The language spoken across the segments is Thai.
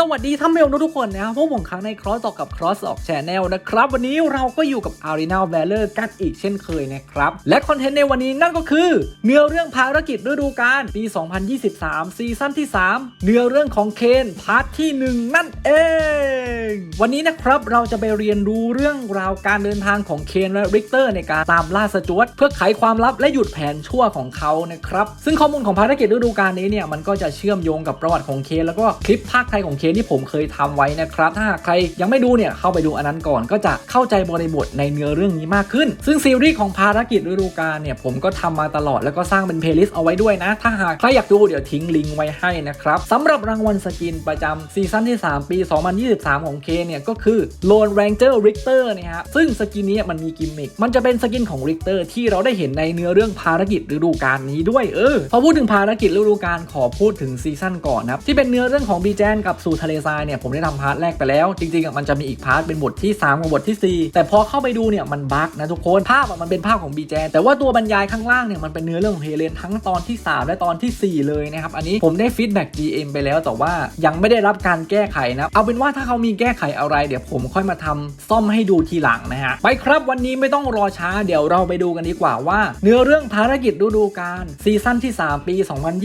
สวัสดีท่านผู้ชมทุกคนนะครับพวกผมครั้งในครอสต่อกับ Cross ออกแชแนลนะครับ วันนี้เราก็อยู่กับ a r e n a v a l o r กันอีกเช่นเคยนะครับ และคอนเทนต์ในวันนี้นั่นก็คือ เนื้อเรื่องภารกิจฤดูกาลปี 2023 ซีซั่นที่ 3 เนื้อเรื่องของเคนพาร์ทที่ 1 นั่นเอง วันนี้นะครับเราจะไปเรียนรู้เรื่องราวการเดินทางของเคนและริกเตอร์ในการตามล่าสจวตเพื่อไขความลับและหยุดแผนชั่วของเขานะครับซึ่งข้อมูลของภารกิจฤดูกาลนี้เนี่ยมันก็จะเชื่อมโยงกับประวัติของเคนแล้วก็คลิปภาคไทยของเคนที่ผมเคยทำไว้นะครับ ถ้าหากใครยังไม่ดูเนี่ยเข้าไปดูอันนั้นก่อนก็จะเข้าใจบริบทในเนื้อเรื่องนี้มากขึ้น ซึ่งซีรีส์ของภารกิจฤดูกาลเนี่ยผมก็ทำมาตลอดแล้วก็สร้างเป็นเพลย์ลิสต์เอาไว้ด้วยนะ ถ้าหากใครอยากดูเดี๋ยวทิ้งลิงก์ไว้ให้นะครับสำหรับรางวัลสกินประจำซีซั่นที่ 3 ปี 2023 ของเคเนี่ยก็คือโลนแรงเจอร์ริกเตอร์นี่ยฮะซึ่งสกินนี้มันมีกิมมิคมันจะเป็นสกินของริกเตอร์ที่เราได้เห็นในเนื้อเรื่องภารกิจฤดูกาลนี้ด้วยเออพอพูดถึงภารกิจฤดูกาลขอพูดถึงซีซั่นก่อนนะครับที่เป็นเนื้อเรื่องของบีแจนกับสูทะเลทรายเนี่ยผมได้ทำพาร์ทแรกไปแล้ว จริงๆมันจะมีอีกพาร์ทเป็นบทที่ 3 กับบทที่ 4 แต่พอเข้าไปดูเนี่ยมันบั๊กนะทุกคนภาพมันเป็นภาพของบีแจนแต่ว่าตัวบรรยายข้างล่างเนี่ยมันเป็นเนื้อเรื่องของเฮเลนทั้งตอนที่ 3 และตอนทีสี่4 เลยนะครับอันนี้ผมได้ฟีดแบ็ก GM ไปแล้วแต่ว่ายังไม่ได้รับการแก้ไขนะเอาเป็นว่าถ้าเขามีแก้ไขอะไรเดี๋ยวผมค่อยมาทำซ่อมให้ดูทีหลังนะฮะไปครับวันนี้ไม่ต้องรอช้าเดี๋ยวเราไปดูกันดีกว่าว่า เนื้อเรื่องภารกิจฤดูกาลซีซั่นที่ 3 ปี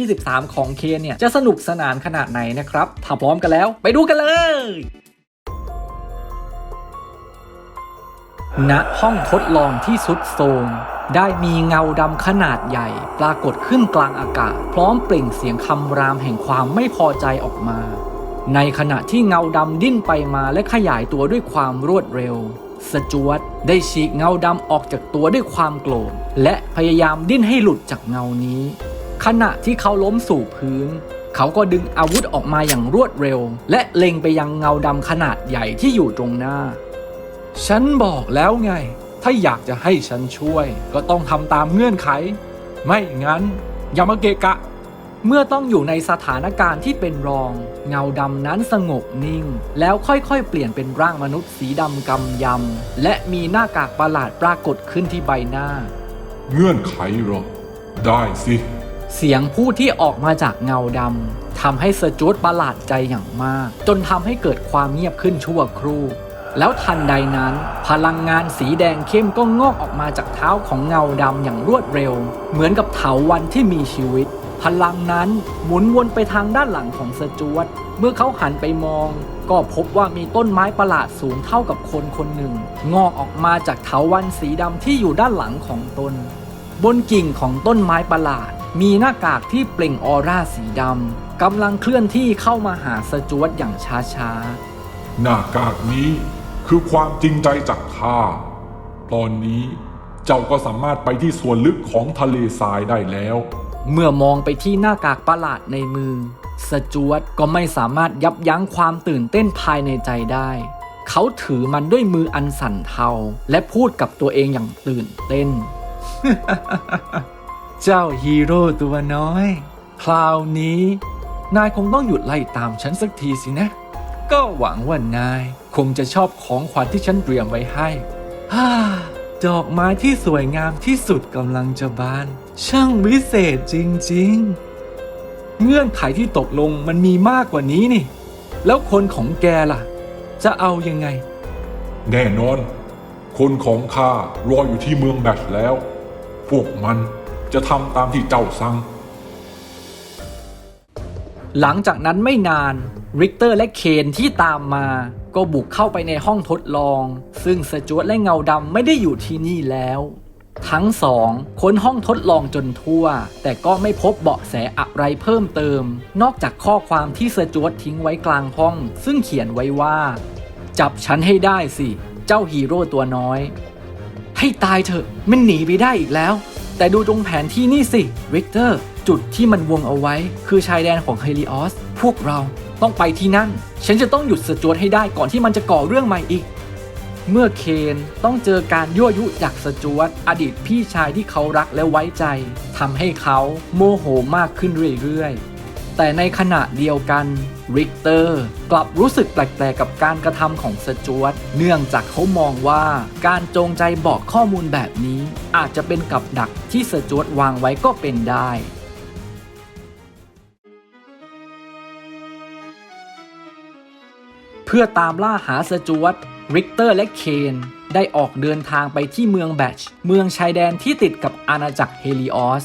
2023 ของเคนเนี่ยจะสนุกสนานขนาดไหนนะครับถ้าพร้อมกันแล้วไปดูกันเลยณห้องทดลองที่สุดโทมได้มีเงาดำขนาดใหญ่ ปรากฏขึ้นกลางอากาศ พร้อมเปล่งเสียงคำรามแห่งความไม่พอใจออกมา ในขณะที่เงาดำดิ้นไปมาและขยายตัวด้วยความรวดเร็ว สจวตได้ฉีกเงาดำออกจากตัวด้วยความโกรธและพยายามดิ้นให้หลุดจากเงานี้ ขณะที่เขาล้มสู่พื้น เขาก็ดึงอาวุธออกมาอย่างรวดเร็ว และเล็งไปยังเงาดำขนาดใหญ่ที่อยู่ตรงหน้า ฉันบอกแล้วไง ถ้าอยากจะให้ฉันช่วย ก็ต้องทำตามเงื่อนไข ไม่งั้น อย่ามาเกะกะ เมื่อต้องอยู่ในสถานการณ์ที่เป็นรอง เงาดำนั้นสงบนิ่ง แล้วค่อยๆ เปลี่ยนเป็นร่างมนุษย์สีดำกำยำ และมีหน้ากากประหลาดปรากฏขึ้นที่ใบหน้า เงื่อนไขหรอ ได้สิ เสียงพูดที่ออกมาจากเงาดำทำให้เซอร์จูดประหลาดใจอย่างมาก จนทำให้เกิดความเงียบขึ้นชั่วครู่ แล้วทันใดนั้น พลังงานสีแดงเข้มก็งอกออกมาจากเท้าของเงาดำอย่างรวดเร็ว เหมือนกับเถาวันที่มีชีวิต พลังนั้นหมุนวนไปทางด้านหลังของเซอร์จวดเมื่อเขาหันไปมอง ก็พบว่ามีต้นไม้ประหลาดสูงเท่ากับคนคนหนึ่ง งอกออกมาจากเถาวันสีดำที่อยู่ด้านหลังของตน บนกิ่งของต้นไม้ประหลาด มีหน้ากากที่เปล่งออร่าสีดำกำลังเคลื่อนที่เข้ามาหาสจวตอย่างช้าหน้ากากนี้คือความจริงใจจากข้า ตอนนี้เจ้าก็สามารถไปที่ส่วนลึกของทะเลทรายได้แล้ว ๆ เมื่อมองไปที่หน้ากากประหลาดในมือ สจวตก็ไม่สามารถยับยั้งความตื่นเต้นภายในใจได้ เขาถือมันด้วยมืออันสั่นเทา และพูดกับตัวเองอย่างตื่นเต้น เจ้าฮีโร่ตัวน้อย คราวนี้ นายคงต้องหยุดไล่ตามฉันสักทีสินะ ก็หวังว่านายคงจะชอบของขวัญที่ฉันเตรียมไว้ให้ฮ่าดอกไม้ที่สวยงามที่สุดกำลังจะบาน ช่างวิเศษจริงๆ เงื่อนไขที่ตกลงมันมีมากกว่านี้นี่ แล้วคนของแกล่ะ จะเอายังไง แน่นอน คนของข้ารออยู่ที่เมืองแบทแล้ว พวกมัน จะทำตามที่เจ้าสั่ง หลังจากนั้นไม่นานริกเตอร์และเคนที่ตามมา ก็บุกเข้าไปในห้องทดลอง ซึ่งสจวตและเงาดำไม่ได้อยู่ที่นี่แล้ว ทั้งสองค้นห้องทดลองจนทั่ว แต่ก็ไม่พบเบาะแสอะไรเพิ่มเติม นอกจากข้อความที่สจวตทิ้งไว้กลางห้อง ซึ่งเขียนไว้ว่า จับฉันให้ได้สิ เจ้าฮีโร่ตัวน้อย ให้ตายเถอะมันหนีไปได้อีกแล้ว แต่ดูตรงแผนที่นี่สิวิกเตอร์ จุดที่มันวงเอาไว้ คือชายแดนของเฮลิออส พวกเราต้องไปที่นั่น ฉันจะต้องหยุดสจวตให้ได้ก่อนที่มันจะก่อเรื่องใหม่อีก เมื่อเคนต้องเจอการยั่วยุจากสจวตอดีตพี่ชายที่เขารักและไว้ใจทำให้เขาโมโหมากขึ้นเรื่อยๆ แต่ในขณะเดียวกันริกเตอร์กลับรู้สึกแปลกๆกับการกระทำของสจวตเนื่องจากเขามองว่าการจงใจบอกข้อมูลแบบนี้ อาจจะเป็นกับดักที่สจวตวางไว้ก็เป็นได้เพื่อตามล่าหาสจวตริกเตอร์และเคนได้ออกเดินทางไปที่เมืองแบช เมืองชายแดนที่ติดกับอาณาจักรเฮลิออส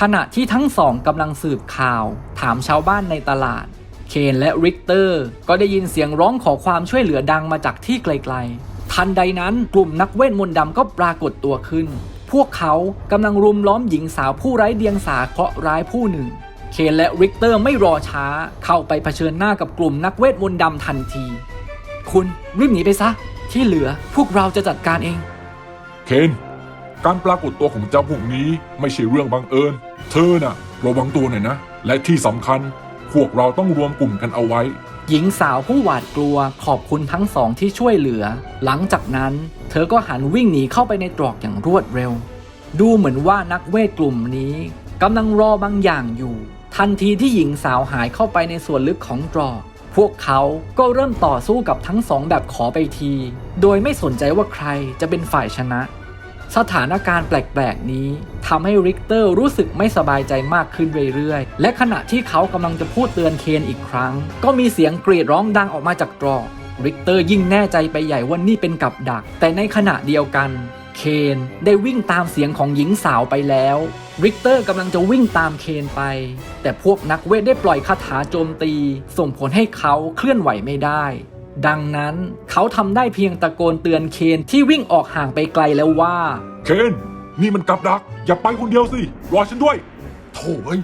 ขณะที่ทั้งสองกำลังสืบข่าว ถามชาวบ้านในตลาด เคนและริกเตอร์ก็ได้ยินเสียงร้องขอความช่วยเหลือดังมาจากที่ไกลๆ ทันใดนั้นกลุ่มนักเวทมนต์ดำก็ปรากฏตัวขึ้น พวกเขากำลังรุมล้อมหญิงสาวผู้ไร้เดียงสาเคราะห์ร้ายผู้หนึ่ง เคนและริกเตอร์ไม่รอช้า เข้าไปเผชิญหน้ากับกลุ่มนักเวทมนต์ดำทันที คุณรีบหนีไปซะ ที่เหลือพวกเราจะจัดการเอง เคนการปรากฏตัวของเจ้าพวกนี้ไม่ใช่เรื่องบังเอิญ เธอน่ะ ระวังตัวหน่อยนะ และที่สำคัญพวกเราต้องรวมกลุ่มกันเอาไว้ หญิงสาวผู้หวาดกลัวขอบคุณทั้งสองที่ช่วยเหลือ หลังจากนั้น เธอก็หันวิ่งหนีเข้าไปในตรอกอย่างรวดเร็ว ดูเหมือนว่านักเวทกลุ่มนี้กำลังรอบางอย่างอยู่ ทันทีที่หญิงสาวหายเข้าไปในส่วนลึกของตรอก พวกเขาก็เริ่มต่อสู้กับทั้งสองแบบขอไปที โดยไม่สนใจว่าใครจะเป็นฝ่ายชนะ สถานการณ์แปลกๆ นี้ทำให้ริกเตอร์รู้สึกไม่สบายใจมากขึ้นเรื่อยๆ และขณะที่เขากำลังจะพูดเตือนเคนอีกครั้ง ก็มีเสียงกรีดร้องดังออกมาจากตรอกริกเตอร์ยิ่งแน่ใจไปใหญ่ว่านี่เป็นกับดัก แต่ในขณะเดียวกัน เคนได้วิ่งตามเสียงของหญิงสาวไปแล้วริกเตอร์กำลังจะวิ่งตามเคนไป แต่พวกนักเวทได้ปล่อยคาถาโจมตี ส่งผลให้เขาเคลื่อนไหวไม่ได้ ดังนั้นเขาทำได้เพียงตะโกนเตือนเคนที่วิ่งออกห่างไปไกลแล้วว่า เคน นี่มันกับดัก อย่าไปคนเดียวสิ รอฉันด้วยโถ่เอ้ย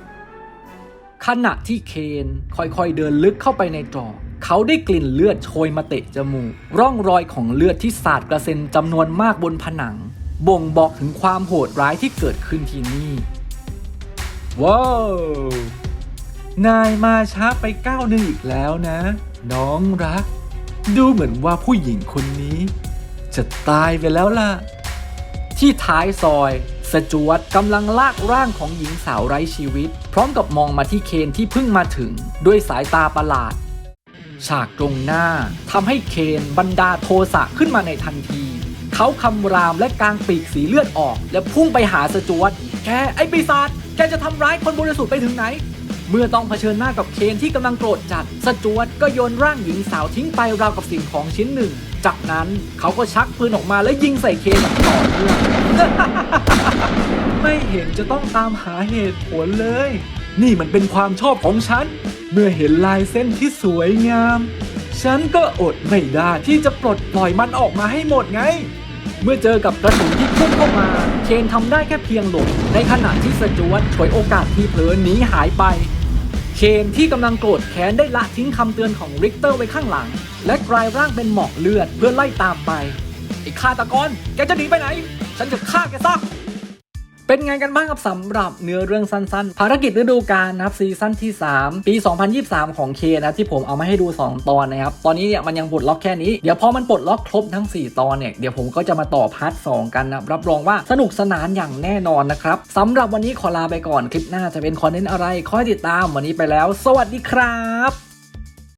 ขณะที่เคนค่อยๆเดินลึกเข้าไปในตรอกเขาได้กลิ่นเลือดโชยมาเตะจมูก ร่องรอยของเลือดที่สาดกระเซ็นจำนวนมากบนผนัง บ่งบอกถึงความโหดร้ายที่เกิดขึ้นที่นี่ ว้าว นายมาช้าไปก้าวหนึ่งอีกแล้วนะ น้องรัก ดูเหมือนว่าผู้หญิงคนนี้ จะตายไปแล้วล่ะ ที่ท้ายซอยสจวตกำลังลากร่างของหญิงสาวไร้ชีวิต พร้อมกับมองมาที่เคนที่เพิ่งมาถึง ด้วยสายตาประหลาด ฉากตรงหน้าทำให้เคนบันดาโทสะขึ้นมาในทันที เขาคำรามและกางปีกสีเลือดออก และพุ่งไปหาสจวตแกไอ้ปีศาจแกจะทำร้ายคนบริสุทธิ์ไปถึงไหน เมื่อต้องเผชิญหน้ากับเคนที่กำลังโกรธจัด สจวตก็โยนร่างหญิงสาวทิ้งไปราวกับสิ่งของชิ้นหนึ่ง จากนั้นเขาก็ชักปืนออกมาและยิงใส่เคนต่อเนื่องไม่เห็นจะต้องตามหาเหตุผลเลย นี่มันเป็นความชอบของฉัน เมื่อเห็นลายเส้นที่สวยงาม ฉันก็อดไม่ได้ที่จะปลดปล่อยมันออกมาให้หมดไง เมื่อเจอกับกระสุนที่พุ่งเข้ามา เคนทำได้แค่เพียงหลบในขณะที่สจวตฉวยโอกาสที่เผลอหนีหายไป เคนที่กำลังโกรธแค้นได้ละทิ้งคำเตือนของริกเตอร์ไว้ข้างหลัง และกลายร่างเป็นหมอกเลือดเพื่อไล่ตามไปไอ้ฆาตกรแกจะหนีไปไหน ฉันจะฆ่าแกซะ เป็นไงกันบ้างครับสำหรับเนื้อเรื่องสั้นๆ ภารกิจฤดูกาลนะครับซีซั่นที่ 3 ปี 2023 ของเคนะที่ผมเอามาให้ดู 2 ตอนนะครับ ตอนนี้เนี่ยมันยังปลดล็อกแค่นี้ เดี๋ยวพอมันปลดล็อกครบทั้ง 4 ตอนเนี่ย เดี๋ยวผมก็จะมาต่อพาร์ท 2 กันนะรับรองว่าสนุกสนานอย่างแน่นอนนะครับสำหรับวันนี้ขอลาไปก่อนคลิปหน้าจะเป็นคอนเทนต์อะไรคอยติดตามวันนี้ไปแล้ว สวัสดีครับ